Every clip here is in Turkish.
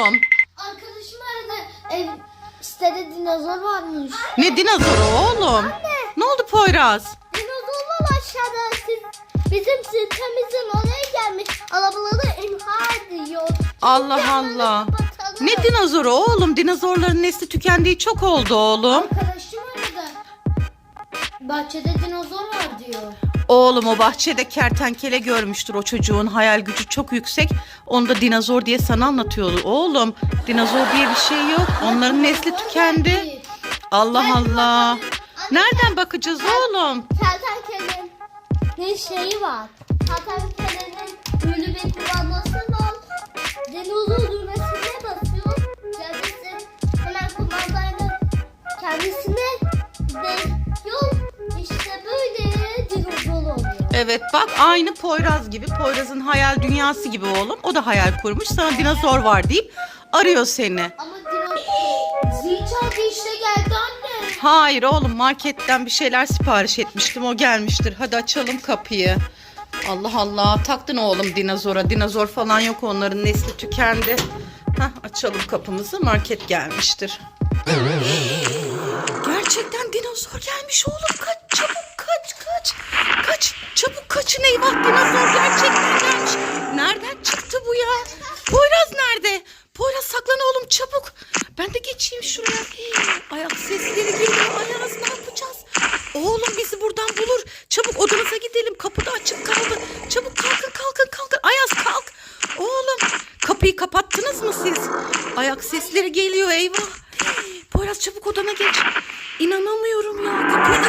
oğlum? Arkadaşım aradı. Ev sitede dinozor varmış. Ne dinozoru oğlum? Ne oldu Poyraz? Dinozor var aşağıda. Siz, bizim sitemizin oraya gelmiş. Arabaları imha ediyor. Allah Allah. kapatalım. Ne dinozoru oğlum? Dinozorların nesli tükendiği çok oldu oğlum. Arkadaşım aradı. Bahçede dinozor var diyor. Oğlum o bahçede kertenkele görmüştür. O çocuğun hayal gücü çok yüksek. Onu da dinozor diye sana anlatıyordu. Oğlum dinozor diye bir şey yok. Onların nesli tükendi. Allah Allah. Nereden bakacağız oğlum? Kertenkelenin ne şeyi var. Kertenkelenin böyle bir kumandası var. Dinozor düğmesine basıyor. Kendisi hemen kumandayla kendisine Evet bak aynı Poyraz gibi. Poyraz'ın hayal dünyası gibi oğlum. O da hayal kurmuş. Sana dinozor var deyip arıyor seni. Ama dinozor... Zil çaldı işte geldi anne. Hayır oğlum marketten bir şeyler sipariş etmiştim. O gelmiştir. Hadi açalım kapıyı. Allah Allah taktın oğlum dinozora. Dinozor falan yok onların nesli tükendi. Hah, açalım kapımızı market gelmiştir. Gerçekten dinozor gelmiş oğlum. Kaç çabuk. Kaç çabuk kaçın eyvah dinozor gerçekten gelmiş. Nereden çıktı bu ya? Poyraz nerede? Poyraz saklan oğlum çabuk. Ben de geçeyim şuraya. Hii, ayak sesleri geliyor. Ayaz ne yapacağız? Oğlum bizi buradan bulur. Çabuk odamıza gidelim. Kapıda açık kaldı. Çabuk kalkın kalkın kalkın. Ayaz kalk. Oğlum kapıyı kapattınız mı siz? Ayak sesleri geliyor eyvah. Hii, Poyraz çabuk odana geç. İnanamıyorum ya. Kapıyı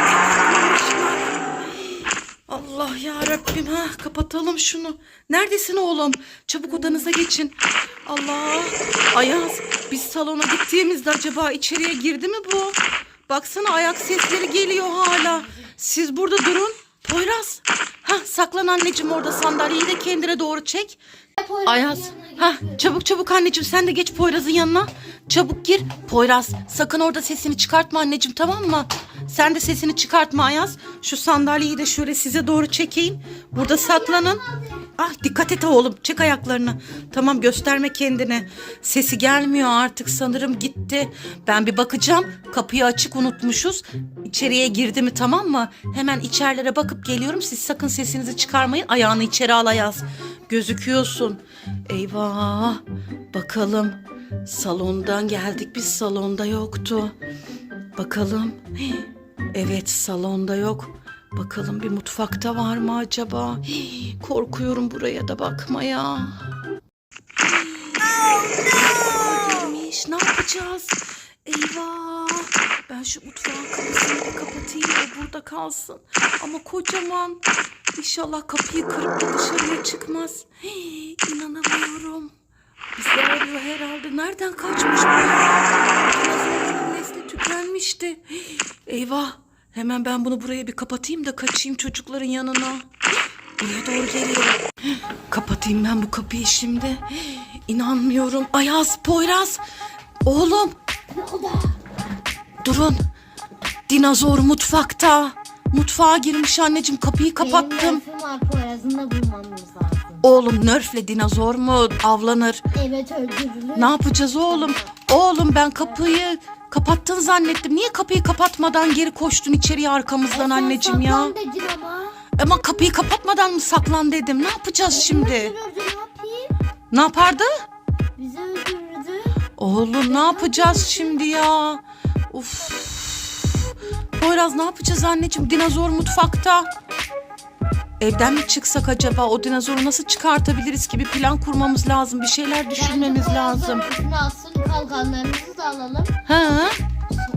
ya Rabbim ha kapatalım şunu. Neredesin oğlum? Çabuk odanıza geçin. Allah. Ayaz biz salona gittiğimizde acaba içeriye girdi mi bu? Baksana ayak sesleri geliyor hala. Siz burada durun. Poyraz. Ha saklan anneciğim orada sandalyeyi de kendine doğru çek. Ayaz. Ha çabuk çabuk anneciğim sen de geç Poyraz'ın yanına. Çabuk gir. Poyraz sakın orada sesini çıkartma anneciğim tamam mı? Sen de sesini çıkartma Ayaz. Şu sandalyeyi de şöyle size doğru çekeyim. Burada saklanın. Ah dikkat et oğlum. Çek ayaklarını. Tamam gösterme kendini. Sesi gelmiyor artık sanırım gitti. Ben bir bakacağım. Kapıyı açık unutmuşuz. İçeriye girdi mi tamam mı? Hemen içerilere bakıp geliyorum. Siz sakın sesinizi çıkarmayın. Ayağını içeri al Ayaz. Gözüküyorsun. Eyvah. Bakalım. Salondan geldik biz salonda yoktu. Bakalım. Evet salonda yok. Bakalım bir mutfakta var mı acaba? Hii, Korkuyorum buraya da bakmaya. Neymiş ne yapacağız? Eyvah. Ben şu mutfağın kapısını da kapatayım da burada kalsın. Ama kocaman. İnşallah kapıyı kırıp da dışarıya çıkmaz. Hii, inanamıyorum. Bizi arıyor herhalde. Nereden kaçmış bu? Nesli tükenmişti. Hii, Eyvah. Hemen ben bunu buraya bir kapatayım da kaçayım çocukların yanına. Buraya doğru geliyor. Kapatayım ben bu kapıyı şimdi. İnanmıyorum. Ayaz, Poyraz. Oğlum. Durun. Dinozor mutfakta. Mutfağa girmiş anneciğim kapıyı kapattım. Benim var Poyraz'ını da bulmamız lazım. Oğlum nörfle dinozor mu avlanır? Evet öldürülür. Ne yapacağız oğlum? Oğlum ben kapıyı kapattın zannettim. Niye kapıyı kapatmadan geri koştun içeriye arkamızdan anneciğim ya? Saklan dedin ama. Ama kapıyı kapatmadan mı saklan dedim. Ne yapacağız şimdi? Ne yapayım? Ne yapardı? Bizi öldürürdü. Oğlum ne yapacağız şimdi ya? Uf. Poyraz ne yapacağız anneciğim? Dinozor mutfakta. Evden mi çıksak acaba? O dinozoru nasıl çıkartabiliriz ki? Bir plan kurmamız lazım. Bir şeyler düşünmemiz Bence lazım. Poyraz'ın üstüne alsın kalkanlarımızı da alalım. Ha?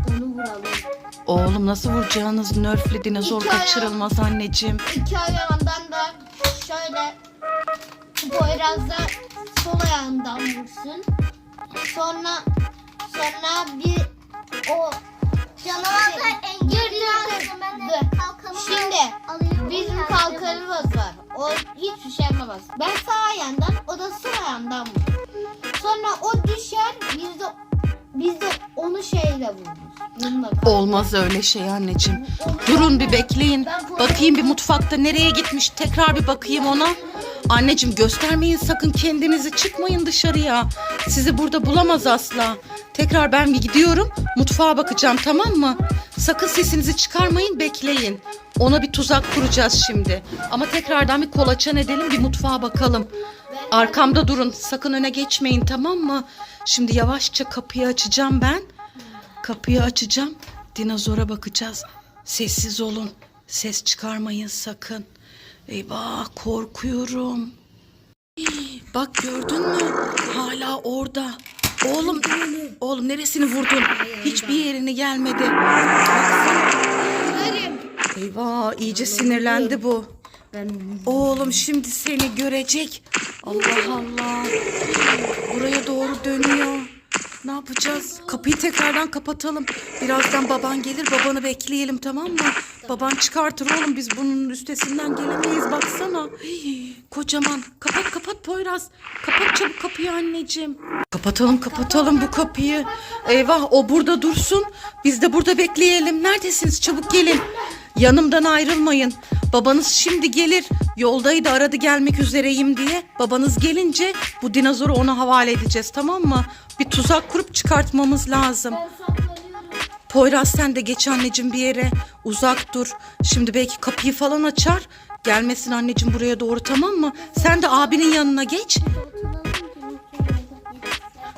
Onu vuralım. Oğlum nasıl vuracağınız nörfle dinozor İki kaçırılmaz anneciğim. İki ayağından da şöyle Poyraz'da sol ayağından vursun. Sonra sonra bir o canavarlar engelliyor. Şimdi bizim kalkanımız var. O şey yapamaz. Ben sağ ayağından o da sol ayağından vurur. Sonra o düşer biz de biz de onu şeyle vururuz. Olmaz öyle şey anneciğim. Durun bir bekleyin. Bakayım bir mutfakta nereye gitmiş. Tekrar bir bakayım ona. Anneciğim göstermeyin sakın kendinizi çıkmayın dışarıya. Sizi burada bulamaz asla. Tekrar ben bir gidiyorum mutfağa bakacağım tamam mı? Sakın sesinizi çıkarmayın bekleyin. Ona bir tuzak kuracağız şimdi. Ama tekrardan bir kolaçan edelim bir mutfağa bakalım. Arkamda durun sakın öne geçmeyin tamam mı? Şimdi yavaşça kapıyı açacağım ben. Kapıyı açacağım. Dinozora bakacağız. Sessiz olun. Ses çıkarmayın sakın. Eyvah korkuyorum. Bak gördün mü? Hala orada. Oğlum, oğlum neresini vurdun? Hiçbir yerini gelmedi. Baksana. Eyvah iyice sinirlendi bu. Oğlum şimdi seni görecek. Allah Allah. Buraya doğru dönüyor. Ne yapacağız? Kapıyı tekrardan kapatalım. Birazdan baban gelir babanı bekleyelim tamam mı? Baban çıkartır oğlum biz bunun üstesinden gelemeyiz baksana. Hii, kocaman. Kapat kapat Poyraz. Kapat çabuk kapıyı anneciğim. Kapatalım kapatalım bu kapıyı. Eyvah o burada dursun. Biz de burada bekleyelim. Neredesiniz? Çabuk gelin. Yanımdan ayrılmayın. Babanız şimdi gelir. Yoldaydı aradı gelmek üzereyim diye. Babanız gelince bu dinozoru ona havale edeceğiz tamam mı? Bir tuzak kurup çıkartmamız lazım. Poyraz sen de geç anneciğim bir yere. Uzak dur. Şimdi belki kapıyı falan açar. Gelmesin anneciğim buraya doğru tamam mı? Sen de abinin yanına geç.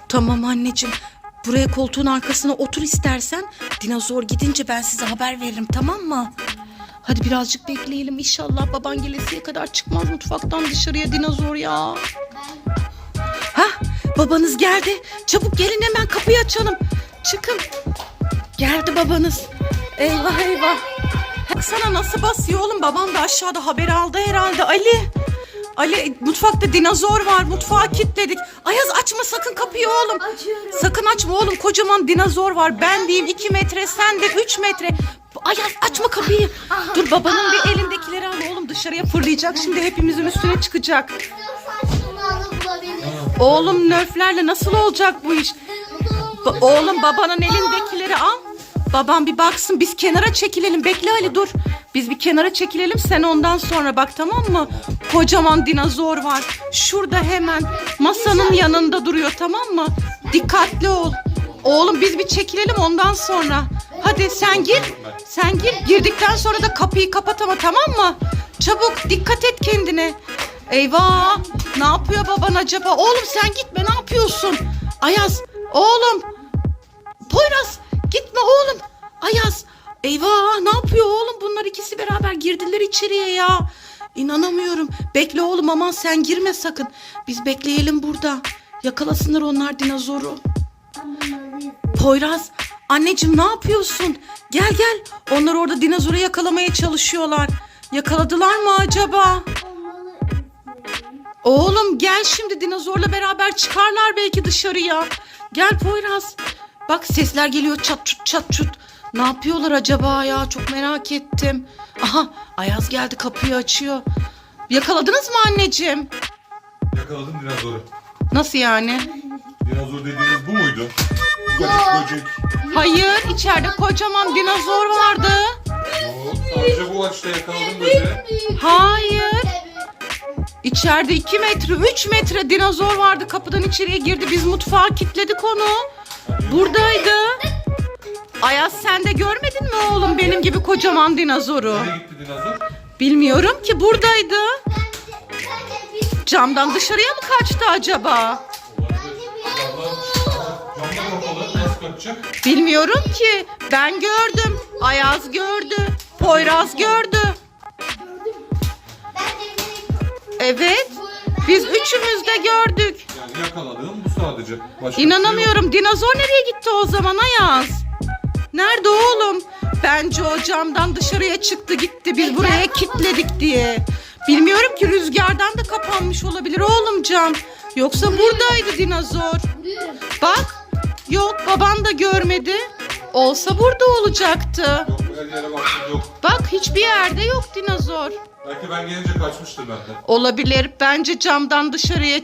Tamam anneciğim. Buraya koltuğun arkasına otur istersen. Dinozor gidince ben size haber veririm tamam mı? Hadi birazcık bekleyelim inşallah baban gelesiye kadar çıkmaz mutfaktan dışarıya dinozor ya. Hah babanız geldi. Çabuk gelin hemen kapıyı açalım. Çıkın. Geldi babanız. Eyvah eyvah. Baksana nasıl basıyor oğlum. Babam da aşağıda haber aldı herhalde. Ali. Ali mutfakta dinozor var. Mutfağı kilitledik. Ayaz açma sakın kapıyı oğlum. Açıyorum. Sakın açma oğlum. Kocaman dinozor var. Ben diyeyim 2 metre sen de 3 metre. Ayaz açma kapıyı. Dur babanın bir elindekileri al oğlum. Dışarıya fırlayacak. Şimdi hepimizin üstüne çıkacak. Oğlum nöflerle nasıl olacak bu iş? Ba- oğlum babanın elindekileri al. Babam bir baksın biz kenara çekilelim. Bekle Ali dur. Biz bir kenara çekilelim sen ondan sonra bak tamam mı? Kocaman dinozor var. Şurada hemen masanın yanında duruyor tamam mı? Dikkatli ol. Oğlum biz bir çekilelim ondan sonra. Hadi sen gir. Sen gir. Girdikten sonra da kapıyı kapat ama tamam mı? Çabuk dikkat et kendine. Eyvah! Ne yapıyor baban acaba? Oğlum sen gitme ne yapıyorsun? Ayaz, oğlum. Poyraz, gitme oğlum. Ayaz, eyvah ne yapıyor oğlum? Bunlar ikisi beraber girdiler içeriye ya. İnanamıyorum. Bekle oğlum aman sen girme sakın. Biz bekleyelim burada. Yakalasınlar onlar dinozoru. Poyraz, anneciğim ne yapıyorsun? Gel gel. Onlar orada dinozoru yakalamaya çalışıyorlar. Yakaladılar mı acaba? Oğlum gel şimdi dinozorla beraber çıkarlar belki dışarıya. Gel Poyraz. Bak sesler geliyor çat çut çat çut. Ne yapıyorlar acaba ya çok merak ettim. Aha Ayaz geldi kapıyı açıyor. Yakaladınız mı anneciğim? Yakaladım dinozoru. Nasıl yani? Dinozor dediğiniz bu muydu? Garip böcek. Hayır içeride kocaman dinozor vardı. Yok, sadece bu açıda yakaladım böceği. Hayır. İçeride 2 metre 3 metre dinozor vardı kapıdan içeriye girdi. Biz mutfağa kilitledik onu. Buradaydı. Ayaz sen de görmedin mi oğlum benim gibi kocaman dinozoru? Nereye gitti dinozor? Bilmiyorum ki buradaydı. Camdan dışarıya mı kaçtı acaba? Bilmiyorum ki. Ben gördüm. Ayaz gördü. Poyraz gördü. Evet. Biz üçümüz de gördük. Yani yakaladığım bu sadece. Başka şey İnanamıyorum. Dinozor nereye gitti o zaman Ayaz? Nerede oğlum? Bence o camdan dışarıya çıktı gitti. Biz buraya kilitledik diye. Bilmiyorum ki rüzgardan da kapanmış olabilir oğlum cam. Yoksa buradaydı dinozor. Bak. Yok baban da görmedi. Olsa burada olacaktı. Yok her yere baktım yok. Bak hiçbir yerde yok dinozor. Belki ben gelince kaçmıştır benden. Olabilir. Bence camdan dışarıya